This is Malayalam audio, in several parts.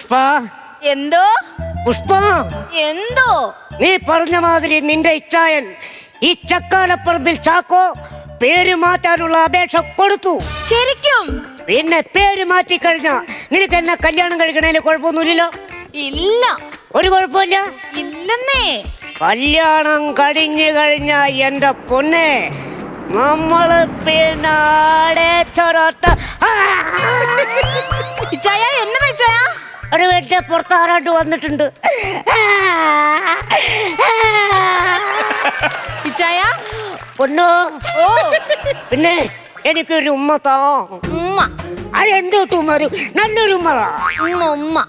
പുഷ്പ. എന്തോ? പുഷ്പ. എന്തോ? നീ പറഞ്ഞ മാതിരി നിന്റെ ഇച്ഛായൻ ഈ ചക്കാലപ്പറമ്പിൽ ചാക്കോ പേര് മാറ്റാനുള്ള അപേക്ഷ കൊടുത്തു. ശരിക്കും? പിന്നെ പേര് മാറ്റി കഴിഞ്ഞ നിനക്ക് എന്നെ കല്യാണം കഴിക്കണതിന് കുഴപ്പമൊന്നുമില്ലല്ലോ? ഇല്ല. ഒരു കുഴപ്പമില്ല? ഇല്ലെന്നേ. കല്യാണം കഴിഞ്ഞു കഴിഞ്ഞ എന്റെ പൊന്നെ നമ്മൾ പിന്നെ എന്നെ വെച്ചായ ഒരു വീട്ടിലെ പുറത്ത് ആരാണ്ട് വന്നിട്ടുണ്ട്. ഇച്ചായ? പൊന്നു? ഓ. പിന്നെ എനിക്കൊരു ഉമ്മ താ. ഉമ്മ. അത് എന്തോട്ട് ഉമ്മ ഒരു നല്ലൊരു ഉമ്മ. ഉമ്മ ഉമ്മ.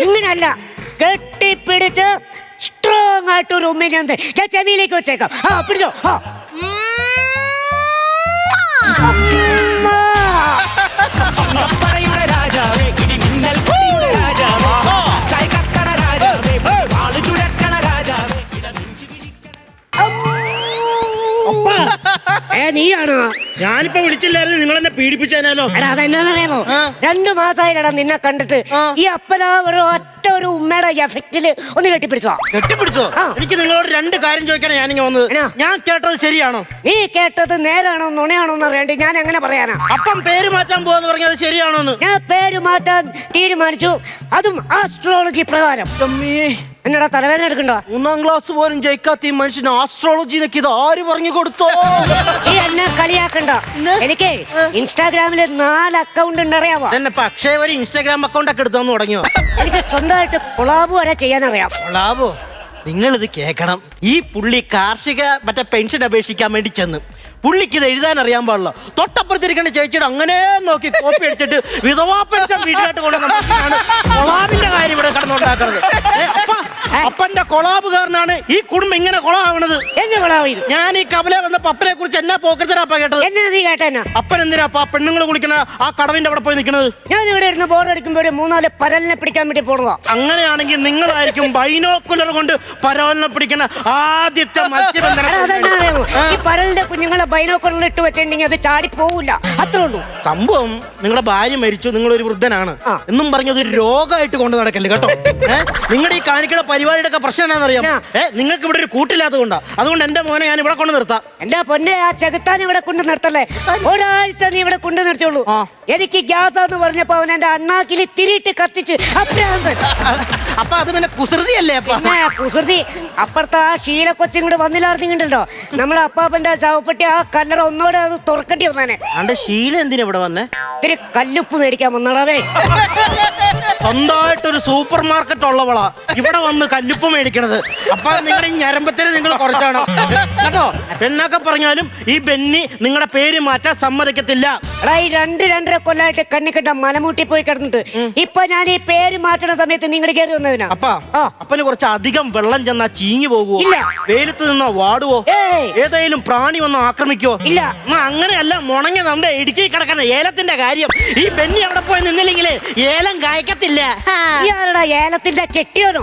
ഇങ്ങനല്ല. കെട്ടിപ്പിടിച്ച് സ്ട്രോങ് ആയിട്ടൊരു ഉമ്മ ഞാൻ ഞാൻ ചെവിയിലേക്ക് വെച്ചേക്കാം. ആ പിടിച്ചോ. ആ. ഉമ്മ. നീയാണോ? ഞാനിപ്പോ വിളിച്ചില്ലായിരുന്നു നിങ്ങൾ എന്നെ പീഡിപ്പിച്ചേനാലോ? എടാ അതെന്നാന്നറിയാമോ? ആ. രണ്ടു മാസമായില്ലടാ നിന്നെ കണ്ടിട്ട് ഈ അപ്പനാ ഒരു ഒറ്റ ഒരു ഉമ്മയുടെ എഫക്റ്റിൽ ഒന്ന് കെട്ടിപ്പിടിച്ചോ. കെട്ടിപ്പിടിച്ചോ. എനിക്ക് നിങ്ങളോട് രണ്ട് കാര്യം ചോദിക്കണം ഞാനിങ്ങനെ വന്നത്? ഞാൻ കേട്ടത് ശരിയാണോ? നീ കേട്ടത് നേരാണോ നുണയാണോ എന്ന് അറിയാണ്ട് ഞാൻ എങ്ങനെ പറയാനാ? അപ്പം പേര് മാറ്റാൻ പോവാന്ന് പറഞ്ഞത് ശരിയാണോന്ന്? ഞാൻ പേര് മാറ്റാൻ തീരുമാനിച്ചു. അതും ആസ്ട്രോളജി പ്രകാരം. എന്നടാ തലവേദന എടുക്കണ്ടോ? മൂന്നാം ക്ലാസ് പോലും ജയിക്കാത്ത ഈ മനുഷ്യന് ആസ്ട്രോളജി ഇത് ആര് പറഞ്ഞു കൊടുത്തോ? ഈ എന്നെ കളിയാക്കണ്ട? എനിക്ക് ഇൻസ്റ്റാഗ്രാമിൽ നാല് അക്കൗണ്ട് ഉണ്ട് അറിയാമോ എന്നെ പക്ഷേ ഒരു ഇൻസ്റ്റാഗ്രാം അക്കൗണ്ട് ഒക്കെ എടുത്തു തുടങ്ങിയോ? എനിക്ക് സ്വന്തമായിട്ട് കൊളാബ് വരെ ചെയ്യാനറിയാം. കൊളാബോ നിങ്ങൾ ഇത് കേൾക്കണം ഈ പുള്ളി കാർഷിക മറ്റേ പെൻഷൻ അപേക്ഷിക്കാൻ വേണ്ടി ചെന്ന്. പുള്ളിക്ക് ഇത് എഴുതാൻ അറിയാൻ പാടില്ല. തൊട്ടപ്പുറത്തിരിക്കുന്ന ചേച്ചിയുടെ അങ്ങനെ നോക്കി കോപ്പി അടിച്ചിട്ട് വിധവാ പെൻഷൻ വീട്ടിലായിട്ട് കൊണ്ടുവന്നാണ് കൊളാബിന്റെ കാര്യം ഇവിടെ കിടന്നുണ്ടാക്കുന്നത് അപ്പന്റെ കൊളാബുകാരനാണ് ഈ കുടുംബം ഇങ്ങനെ കൊളാവണത്. എന്നെ ഞാൻ ഈ കവല വന്ന പപ്പനെ കുറിച്ച് എന്നാ പോക്കറ്റിനാപ്പ കേട്ടത്? എന്നെ നീ കേട്ടെന്നാ അപ്പൻ എന്തിനാ അപ്പ പെണ്ണുങ്ങൾ കുളിക്കണ ആ കടവിന്റെ അവിടെ പോയി നിൽക്കുന്നത് ഞാൻ ഇവിടെ ഇരുന്ന് ബോർഡ് അടിക്കുമ്പോ ഒരു മൂന്നാൽ പരലിനെ പിടിക്കാൻ വേണ്ടി പോണതാ. അങ്ങനെയാണെങ്കിൽ നിങ്ങളായിരിക്കും ബൈനോക്കുലർ കൊണ്ട് പരവലിനെ പിടിക്കണ ആദ്യത്തെ എടാ, മത്സ്യബന്ധന അതെന്നാ അറിയാമോ? ഈ പരലിന്റെ കുഞ്ഞുങ്ങളെ ബൈനോക്കുലർ ഇട്ട് വെച്ചിട്ടുണ്ടെങ്കിൽ അത് ചാടി പോവില്ല. അത്രേ ഉള്ളൂ. സംഭവം നിങ്ങളുടെ ഭാര്യ മരിച്ചു നിങ്ങൾ ഒരു വൃദ്ധനാണ് എന്നും പറഞ്ഞത് ഒരു രോഗമായിട്ട് കൊണ്ട് നടക്കല്ലേ കേട്ടോ? നിങ്ങളുടെ ഈ കാണിക്കുന്ന പരിപാടിയുടെ ഒക്കെ പ്രശ്നം എന്താണെന്നറിയാം. ഏ നിങ്ങൾക്ക് ഇവിടെ ഒരു കൂട്ടില്ലാത്തത് കൊണ്ടാ. അതുകൊണ്ട് എന്റെ മോനെ ഞാൻ ഇവിടെ കൊണ്ട് നിർത്താം. എന്റെ പൊന്നെ ആ ചെകുത്താൻ ഇവിടെ കൊണ്ട് നിർത്തല്ലേ? ഒരാഴ്ച നീ ഇവിടെ കൊണ്ട് നിർത്തിയുള്ളൂ. എനിക്ക് ഗ്യാസ് എന്ന് പറഞ്ഞപ്പോ അവൻ എന്റെ അണ്ണാക്കിൽ തിരിയിട്ട് കത്തിച്ച് അപ്പൊ അത് പിന്നെ കുസൃതി അല്ലേ കുസൃതി. അപ്പുറത്തെ ആ ശീല കൊച്ചും കൂടെ വന്നില്ലാർന്നിണ്ടല്ലോ നമ്മളെ അപ്പാപ്പന്റെ ചാവപ്പെട്ടി ആ കല്ലറ ഒന്നോടെ അത് തുറക്കേണ്ടി വന്നേനെ. ശീലം എന്തിനാ ഇവിടെ വന്നേ? ഇത്തിരി കല്ലുപ്പ് മേടിക്കാൻ വന്നടവേ. സ്വന്തമായിട്ടൊരു സൂപ്പർ മാർക്കറ്റ് ഉള്ളവളാ. ഇവിടെ വന്ന് കല്ലുപ്പ് മേടിക്കണത്. അപ്പൊ നിങ്ങളുടെ ഈ ഞരമ്പത്തിന് നിങ്ങൾ കുറച്ചാണ് കേട്ടോ? എന്നൊക്കെ പറഞ്ഞാലും ഈ ബെന്നി നിങ്ങളുടെ പേര് മാറ്റാൻ സമ്മതിക്കത്തില്ല. എടാ ഈ രണ്ട് രണ്ടര കൊല്ലായിട്ട് കണ്ണിക്കണ്ട മലമൂട്ടി പോയി കിടന്നിട്ട് ഇപ്പൊ ഞാൻ ഈ പേര് മാറ്റണ സമയത്ത് നിങ്ങൾ കയറി വന്നതിനാ? അപ്പാ ആ. അപ്പന് കുറച്ച് അധികം വെള്ളം ചെന്നാ ചീഞ്ഞു പോകുവോ? ഇല്ല. വെയിലത്ത് നിന്നോ വാടുവോ? ഏയ്. ഏതെങ്കിലും പ്രാണി വന്നോ ആക്രമിക്കോ ഇല്ല. എന്നാ അങ്ങനെയല്ല മുണങ്ങി നന്ദ ഇടുക്കി കിടക്കുന്ന ഏലത്തിന്റെ കാര്യം. ഈ ബെന്നി അവിടെ പോയി നിന്നില്ലെങ്കിലേ ഏലം കായ്ക്കത്തില്ല. ഹാ. ഇയാളുടെ ഏലത്തിന്റെ കെട്ടിയോനോ?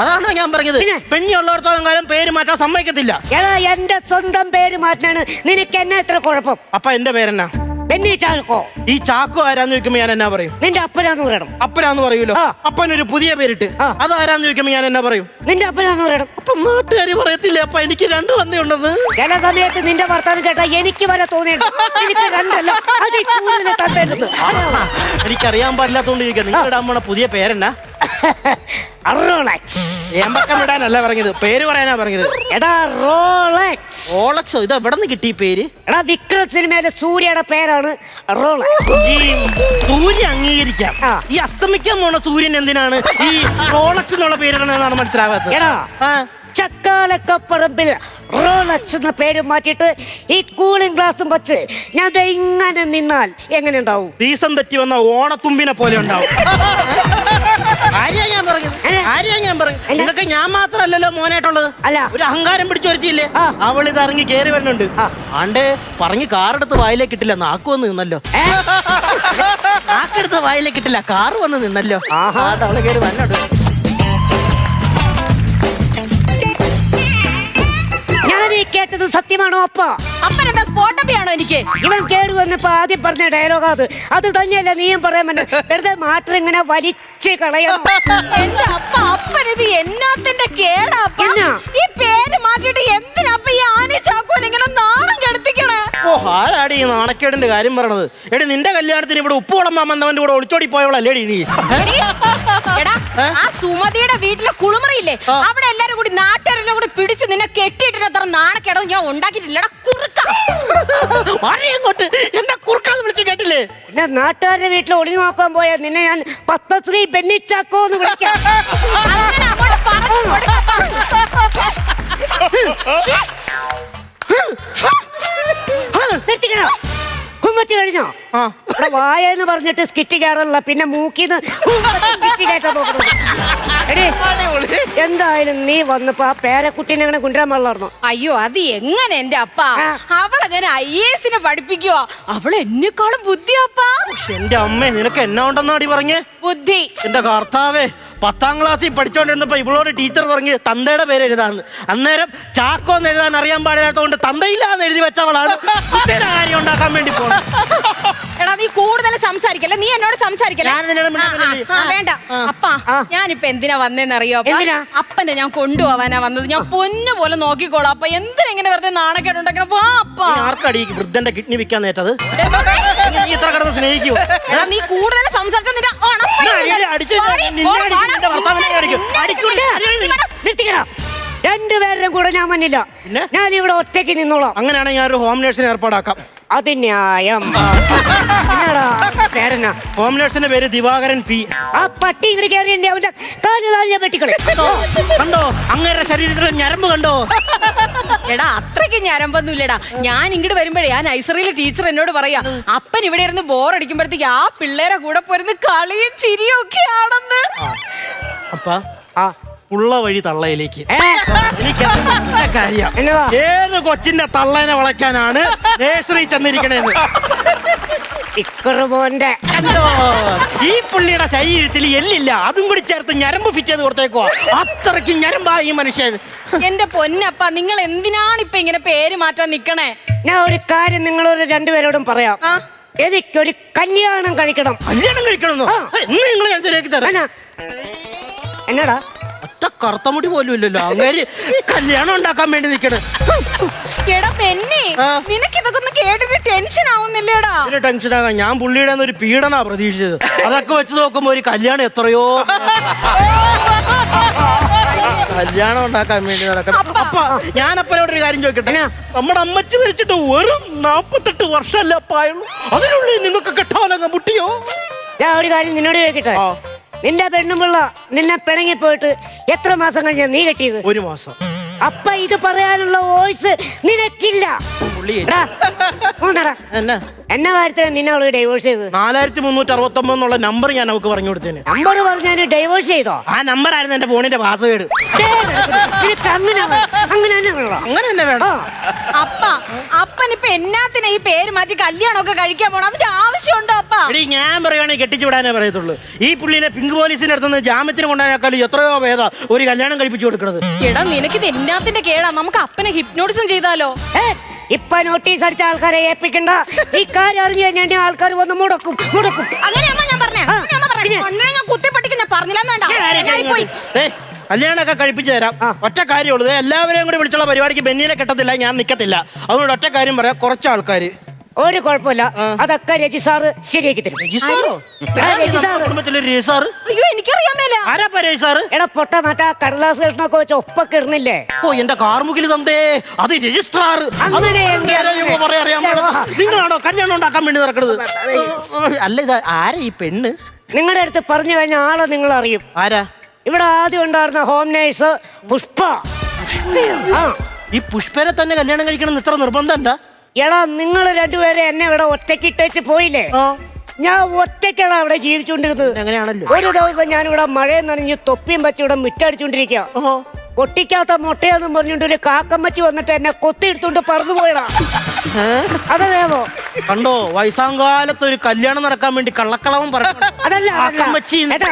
അതാണോ ഞാൻ പറഞ്ഞത്? പെണ്ണി ഉള്ളിടത്തോളം കാലം പേര് മാറ്റാൻ സമ്മതിക്കത്തില്ല. എന്റെ സ്വന്തം പേര് മാറ്റാണ് നിനക്ക് എന്നെ എത്ര കുഴപ്പം? അപ്പൊ എന്റെ പേരെന്നാ? ബെന്നി ചാക്കോ? ഈ ചാക്കോ ആരാന്ന് ചോദിക്കുമ്പോ ഞാൻ എന്നാ പറയും? നിന്റെ അപ്പനാന്ന് പറയണം. അപ്പനാന്ന് പറയൂലോ? ആ. അപ്പനൊരു പുതിയ പേരിട്ട്. ആ. അത് ആരാന്ന് ചോദിക്കുമ്പോ ഞാൻ എന്നാ പറയും? നിന്റെ അപ്പനാന്ന് പറയണം. അപ്പൊ നാട്ടുകാര് പറയത്തില്ലേ? അപ്പൊ എനിക്ക് രണ്ട് ഉണ്ടെന്ന്? ചില സമയത്ത് നിന്റെ ഭർത്താവ് കേട്ടാ എനിക്ക് വരെ തോന്നിയിട്ടുണ്ട്. എനിക്ക് രണ്ടല്ല അത് കൂടുതൽ തന്നത് എനിക്കറിയാൻ പാടില്ലാത്തോണ്ട് ചോദിക്കാം. നിങ്ങൾ ഇടാൻ പോണ പുതിയ പേരെന്നാ? റോളക്സ് എമ്പക്കം വിടാനല്ല പറഞ്ഞത്. പേര് പറയാനാ പറഞ്ഞത്. എടാ റോളക്സ്. ഓളക്സോ ഇത് എവിടെ നിന്ന് കിട്ടി ഈ പേര്? എടാ വിക്രം സിനിമയിലെ സൂര്യയുടെ പേരാണ് റോളക്സ്. ഈ സൂര്യൻ അംഗീകരിക്കാം. ആ. ഈ അസ്തമിക്കാൻ പോണ സൂര്യൻ എന്തിനാണ്? ഈ റോളക്സ് എന്നുള്ള പേരിടണെന്നാണ് മനസ്സിലാവാത്തത്. എടാ ആ. ചക്കാലക്കപ്പറമ്പിൽ റോളക്സ് എന്ന പേര് മാറ്റിയിട്ട് ഈ കൂളിംഗ് ഗ്ലാസും വച്ച് ഞാൻ ദേ ഇങ്ങനെ നിന്നാൽ എങ്ങനെ ഉണ്ടാവും? സീസൺ തെറ്റി വന്ന ഓണത്തുമ്പിനെ പോലെ ഉണ്ടാവും. ആര്യാ ഞാൻ പറഞ്ഞത്. ഞാൻ അല്ല. ഞാൻ മാത്രമല്ലല്ലോ മോനായിട്ടുള്ളത് അല്ല. ഒരു അഹങ്കാരം പിടിച്ചു വരുത്തിയില്ലേ അവൾ ഇത് ഇറങ്ങി കേറി വരുന്നുണ്ട് ആണ്ട് പറഞ്ഞ് കാറെടുത്ത് വായിലേക്ക് ഇട്ടില്ല നാക്ക് വന്ന് നിന്നല്ലോ? നാക്കെടുത്ത് വായിലേക്ക് ഇട്ടില്ല കാറ് വന്ന് നിന്നല്ലോ ആഹാ. അവൾ കയറി വന്നോട്ട് സത്യമാണോ അപ്പ? അപ്പനെന്താ സ്പോട്ട് സ്പോട്ടപ്പിയാണോ എനിക്ക്? ഇവൻ കേറി വന്നപ്പോ ആദ്യം പറഞ്ഞ ഡയലോഗ് അത്. അത് തന്നെയല്ല നീയും പറയാൻ പറ്റും വെറുതെ മാറ്റം ഇങ്ങനെ വലിച്ച് കളയണം. എന്റെ അപ്പ? അപ്പൻ ഇത് എന്നാത്തിന്റെ കേടാ അപ്പ? എന്നാ? ഈ പേര് മാറ്റിട്ട് എന്തിനാ അപ്പ ഈ ആനി ഓ ആരാടി ഈ നാണക്കേടിന്റെ കാര്യം പറയണത്? എടി നിന്റെ കല്യാണത്തിന് ഇവിടെ ഉപ്പ് വിളമ്പാൻ വന്നവന്റെ കൂടെ ഒളിച്ചോടി പോയവളല്ലേ നീ? എടീ, എടാ ആ സുമതിയുടെ വീട്ടിലെ കുളിമുറിയില്ലേ? ആ. അവിടെ എല്ലാരും കൂടി നാട്ടുകാരെല്ലാം കൂടി പിടിച്ച് നിന്നെ കെട്ടിയിട്ടിന് അത്ര നാണക്കേടോ ഞാൻ ഉണ്ടാക്കിയിട്ടില്ലടാ കുറുക്ക. മാറി അങ്ങോട്ട്. എന്നെ കുറുക്കാന്ന് വിളിച്ച് കേട്ടില്ലേ? പിന്നെ നാട്ടുകാരുടെ വീട്ടിൽ ഒളിഞ്ഞു നോക്കാൻ പോയാൽ നിന്നെ ഞാൻ പത്തശ്രീ ബെന്നിച്ചാക്കോ എന്ന് വിളിക്കാം. അങ്ങനെ അങ്ങോട്ട് പറഞ്ഞു കൊടുക്കപ്പാ. നിർത്തിക്കണോ? കുമ്പച്ച് കഴിഞ്ഞോ? വായ എന്ന് പറഞ്ഞിട്ട് സ്കിറ്റ് കയറല്ല പിന്നെ മൂക്കിന്ന് എടീ എന്തായാലും നീ വന്നപ്പോ ആ പേരക്കുട്ടീനെ അങ്ങനെ കുണ്ടരാൻ പാടില്ലായിരുന്നോ അയ്യോ അത് എങ്ങനെ എന്റെ അപ്പ? അവളങ്ങനെ അവളെ ഞാൻ ഐ എസിനെ പഠിപ്പിക്കുവോ. അവൾ എന്നെക്കാളും ബുദ്ധിയപ്പാ. എന്റെ അമ്മേ നിനക്ക് എന്നാ ഉണ്ടെന്നാടി പറഞ്ഞേ? ബുദ്ധി. എന്റെ കർത്താവേ പത്താം ക്ലാസ്സിൽ പഠിച്ചോണ്ടിരുന്നപ്പോ ഇവളോട് ടീച്ചർ പറഞ്ഞ് തന്തയുടെ പേര് എഴുതാന്ന് അന്നേരം ചാക്കോ എന്ന് എഴുതാൻ അറിയാൻ പാടില്ലാത്തതുകൊണ്ട് തന്തയില്ലാന്ന് എഴുതി വെച്ചവളാണ്. കാര്യം ഉണ്ടാക്കാൻ വേണ്ടി പോണത് എടാ നീ കൂടുതൽ സംസാരിക്കല്ലേ നീ എന്നോട് സംസാരിക്കല്ലേ ഞാൻ നിന്നോട് ആ, മിണ്ടാൻ ആ, പറ്റില്ല. ആ, വേണ്ട അപ്പാ അപ്പ. ഞാനിപ്പോ എന്തിനാ വന്നേന്ന് അറിയോ എന്തിനാ? അപ്പനെ ഞാൻ കൊണ്ടുപോവാനാ വന്നത് ഞാൻ പൊന്നു പോലെ നോക്കിക്കോളാം അപ്പൊ എന്തിനാ ഇങ്ങനെ വെറുതെ നാണക്കേട് ഉണ്ടാക്കണം വാ അപ്പാ നീ ആർക്കടി ഈ വൃദ്ധന്റെ കിഡ്നി വിൽക്കാൻ നേട്ടത്? നീ ഇത്ര കിടന്ന് സ്നേഹിക്കൂ എടാ, നീ കൂടുതൽ സംസാരിച്ച നിന്റെ ഞാൻ അടിച്ച് വാടി, നിന്നെ വാടി, അടിക്കും, വാടാ, നിന്റെ ഭർത്താവിനെ നിന്നെ അടിക്കും. നിന്നെ അടിക്കൂല. നിർത്തിക്കടാ. നിർത്തിക്കണം രണ്ടുപേരുടെയും കൂടെ ഞാൻ വന്നില്ല പിന്നെ? ഞാൻ ഇവിടെ ഒറ്റയ്ക്ക് നിന്നോളാം അങ്ങനെയാണെങ്കിൽ ഞാൻ ഒരു ഹോം നേഴ്സിനെ ഏർപ്പാടാക്കാം അത് ന്യായം എന്നാടാ പേരെന്നാ? ഹോം നേഴ്സിന്റെ പേര് ദിവാകരൻ പി. ആ പട്ടി ഇങ്ങോട്ട് കയറിയല്ലേ അവന്റെ കാൽ കാലിനെ വെട്ടിക്കളെ കണ്ടോ? അങ്ങേരുടെ ശരീരത്തിലെ ഞരമ്പ് കണ്ടോ? എടാ അത്രയ്ക്ക് ഞരമ്പൊന്നുമില്ലടാ. ഞാൻ ഇങ്ങോട്ട് വരുമ്പോഴേ ആ നൈസറിയിലെ ടീച്ചർ എന്നോട് പറയാ അപ്പൻ ഇവിടെ ഇരുന്ന് ബോർ അടിക്കുമ്പോഴത്തേക്ക് ആ പിള്ളേരെ കൂടെ പോരുന്ന് കളിയും ചിരിയും ഒക്കെ ആണെന്ന്. അപ്പ. ആ ഉള്ള വഴി തള്ളയിലേക്ക്. കാര്യം? ഏത് കൊച്ചിന്റെ തള്ളേനെ വളയ്ക്കാനാണ് നേഴ്സറി ചെന്നിരിക്കണേന്ന്? ഇക്കുറുമോന്റെ. കണ്ടോ ഈ പുള്ളിയുടെ ശരീരത്തിൽ എല്ലില്ല. അതും കൂടി ചേർത്ത് ഞരമ്പ് ഫിറ്റ് ചെയ്ത് കൊടുത്തേക്കോ അത്രയ്ക്ക് ഞരമ്പായി ഈ മനുഷ്യൻ. എന്റെ പൊന്നപ്പ നിങ്ങൾ എന്തിനാണ് ഇപ്പൊ ഇങ്ങനെ പേര് മാറ്റാൻ നിക്കണേ? ഞാൻ ഒരു കാര്യം നിങ്ങളോട് രണ്ടുപേരോടും പറയാം. ആ. എനിക്കൊരു കല്യാണം കഴിക്കണം. കല്യാണം കഴിക്കണമെന്നോ? ആ. ഇന്ന് നിങ്ങൾ ഞാൻ ശരിയാക്കി തരാം. എന്നാ? എന്നടാ? ഒറ്റ കറുത്തമുടി പോലും ഇല്ലല്ലോ. അങ്ങേര് കല്യാണം ഉണ്ടാക്കാൻ വേണ്ടി നിക്കണ്. എടാ പെന്നി ആ. നിനക്ക് ഇതൊക്കെ ഒന്ന് കേട്ടിട്ട് ടെൻഷൻ ആവുന്നില്ലേടാ. ഞാൻ പുള്ളിയുടെ ഒരു പീഡനാ പ്രതീക്ഷിച്ചത്. അതൊക്കെ വെച്ച് നോക്കുമ്പോ ഒരു കല്യാണം എത്രയോ കല്യാണം ഉണ്ടാക്കാൻ വേണ്ടി നടക്കണം. അപ്പ. ഞാനപ്പനോട് ഒരു കാര്യം ചോദിക്കട്ടെ? നമ്മുടെ അമ്മച്ചി മരിച്ചിട്ട് വെറും നാപ്പത്തെട്ട് വർഷമല്ല അപ്പായുള്ളൂ? അതിനുള്ളിൽ നിങ്ങൾക്ക് കെട്ടാലങ്ങ് മുട്ടിയോ? ഞാൻ ഒരു കാര്യം നിന്നോട് ചോദിക്കട്ടെ? ആ. നിന്റെ പെണ്ണുമ്പിള്ള നിന്നെ പിണങ്ങി പോയിട്ട് എത്ര മാസം കഴിഞ്ഞാ നീ കെട്ടിയത്? ഒരു മാസം. അപ്പ ഇത് പറയാനുള്ള വോയിസ് നിനക്കില്ല. പുള്ളി എടാ, മൂന്നെടാ. എന്നാ? എന്ന കാര്യത്തിന് നിന്നെ അവൾ ഡൈവോഴ്സ് ചെയ്ത് നാലായിരത്തി മുന്നൂറ്റി അറുപത്തി ഒമ്പത് എന്നുള്ള നമ്പർ ഞാൻ അവൾക്ക് പറഞ്ഞു കൊടുത്തേന്. നമ്പർ പറഞ്ഞാൽ ഡൈവോഴ്സ് ചെയ്തോ? ആ നമ്പർ ആയിരുന്നു എന്റെ ഫോണിന്റെ പാസ്വേഡ് ദേ കിടക്കുന്നു. നിനക്ക് അങ്ങനെ വേ- അങ്ങനെ തന്നെ വേണോ? അങ്ങനെ തന്നെ വേണം. ആ. അപ്പ അപ്പൻ ഇപ്പൊ എന്നാത്തിനാ ഈ പേര് മാറ്റി കല്യാണമൊക്കെ കഴിക്കാൻ പോണം? അതിന്റെ ആവശ്യമുണ്ടോ അപ്പ? എടി ഞാൻ പറയുവാണെങ്കിൽ കെട്ടിച്ചു വിടാനേ പറയത്തുള്ളൂ. ഈ പുള്ളിനെ പിങ്ക് പോലീസിന്റെ അടുത്ത് നിന്ന് ജാമ്യത്തിന് കൊണ്ടുപോയാൽ എത്രയോ ഭേദം ഒരു കല്യാണം കഴിപ്പിച്ചു കൊടുക്കണത്. എടാ നിനക്കിത് എന്നാത്തിന്റെ കേടാ. നമുക്ക് അപ്പനെ ഹിപ്നോട്ടിസം ചെയ്താലോ? ഏ, ഇപ്പൊ നോട്ടീസ് അടിച്ച ആൾക്കാരെ ഏൽപ്പിക്കണ്ട. ഈ കാര്യം അറിഞ്ഞു കഴിഞ്ഞാൽ ആൾക്കാർ വന്ന് മുടക്കും മുടക്കും. അങ്ങനെയാണോ ഞാൻ പറഞ്ഞേ? ആ, ഞാൻ പറഞ്ഞേ? പിന്നെ? ഒന്നിനെ ഞാൻ കുത്തിപ്പട്ടിക്ക് ഞാൻ പറഞ്ഞില്ലെന്ന് വേണ്ട. പോയി ഏ, കല്യാണമൊക്കെ കഴിപ്പിച്ചു തരാം. ആ. ഒറ്റ കാര്യമുള്ളൂ ദേ, എല്ലാവരെയും കൂടി വിളിച്ചുള്ള പരിപാടിക്ക് ബെന്നിനെ കെട്ടത്തില്ല ഞാൻ നിൽക്കത്തില്ല അതുകൊണ്ട് ഒറ്റ കാര്യം പറയാം കുറച്ച് ആൾക്കാർ ഒരു കുഴപ്പമില്ല. അതൊക്കെ രജി സാറ് ശരിയാക്കി തരും. ആ, രജി സാറ്? കുടുംബത്തിലെ രജിസാറ് അയ്യോ എടാ പൊട്ട മറ്റാ കടലാസ് കൃഷ്ണൊക്കെ വെച്ച് ഒപ്പൊക്കെ ഇടുന്നില്ലേ? ഓ എന്റെ കാർമുകിൽ തന്തേ. അത് രജിസ്ട്രാർ. നിങ്ങളാണോ കല്യാണം ഉണ്ടാക്കാൻ വേണ്ടി നടക്കുന്നത്? അല്ല ഇത് ആരാ ഈ പെണ്ണ്? നിങ്ങളുടെ അടുത്ത് പറഞ്ഞു കഴിഞ്ഞ ആളെ നിങ്ങൾ അറിയും ആരാ? ഇവിടെ ആദ്യം ഉണ്ടായിരുന്ന ഹോം നേഴ്സ് പുഷ്പ. ആ. ഈ പുഷ്പനെ തന്നെ കല്യാണം കഴിക്കണം എന്ന് ഇത്ര നിർബന്ധം എന്താ? എടാ നിങ്ങൾ രണ്ടുപേരെ എന്നെ ഇവിടെ ഒറ്റയ്ക്ക് ഇട്ടേച്ച് പോയില്ലേ? ഞാൻ ഒറ്റയ്ക്കാണ് അവിടെ ജീവിച്ചുകൊണ്ടിരുന്നത്. അങ്ങനെയാണല്ലോ. ഒരു ദിവസം ഞാനിവിടെ മഴയും നനഞ്ഞ് തൊപ്പിയും വെച്ച് ഇവിടെ മുറ്റടിച്ചോണ്ടിരിക്കുക ഒട്ടിക്കാത്ത മുട്ടയെന്നും പറഞ്ഞുകൊണ്ട് ഒരു കാക്കമ്മച്ചി വന്നിട്ട് എന്നെ കൊത്തിയെടുത്തോണ്ട് പറന്നു പോയടാ. അതേമോ കണ്ടോ വയസ്സാങ്കാലത്ത് ഒരു കല്യാണം നടക്കാൻ വേണ്ടി കള്ളക്കളവും പറഞ്ഞു അതല്ല അതല്ല. അമ്മച്ചി ഏട്ടാ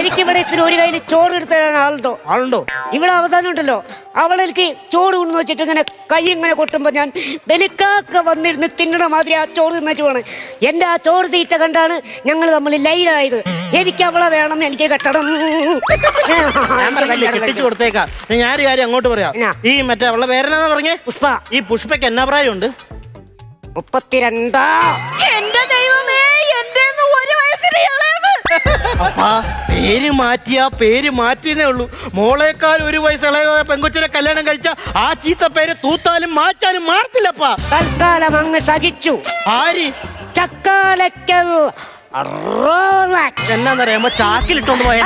എനിക്കിവിടെ ഇത്തിരി ഒരു കയ്യിൽ ചോറ് എടുത്ത് തരാൻ ആളുണ്ടോ? ആളുണ്ടോ? ഇവിടെ അവസാനം ഉണ്ടല്ലോ. അവളെനിക്ക് ചോറ് കൊണ്ടു വെച്ചിട്ട് ഇങ്ങനെ കൈ ഇങ്ങനെ കൊട്ടുമ്പോ ഞാൻ വെലിക്കാക്ക വന്നിരുന്ന് തിന്നണ മാതിരി ആ ചോറ് തിന്നിട്ട് പോണ്. എന്റെ ആ ചോറ് തീറ്റ കണ്ടാണ് ഞങ്ങൾ തമ്മിൽ ലൈലായത്. എനിക്ക് അവളെ വേണം എനിക്ക് കെട്ടണം. ഞാൻ പറഞ്ഞില്ലേ കെട്ടിച്ചു കൊടുത്തേക്കാം. ഞാനൊരു കാര്യം അങ്ങോട്ട് പറയാം. എന്നാ? ഈ മറ്റേ അവളെ പേരെന്നാ പറഞ്ഞേ? പുഷ്പ. ഈ പുഷ്പയ്ക്ക് എന്നാ പ്രായമുണ്ട്? മുപ്പത്തിരണ്ടാ ദൈവമേ എന്റെ ഒരു വയസ്സിന് ഇളയത് അപ്പാ പേര് മാറ്റിയ പേര് മാറ്റിയെന്നേ ഉള്ളൂ. മോളേക്കാൾ ഒരു വയസ്സ് ഇളയതായ പെങ്കൊച്ചിനെ കല്യാണം കഴിച്ച ആ ചീത്ത പേര് തൂത്താലും മാറ്റാലും മാറത്തില്ലപ്പാ. തൽക്കാലം അങ്ങ് സഹിച്ചു. ആര്? ചക്കാലക്കൽ എന്നാന്നറിയാമോ ചാക്കിലിട്ടോണ്ട് പോയ.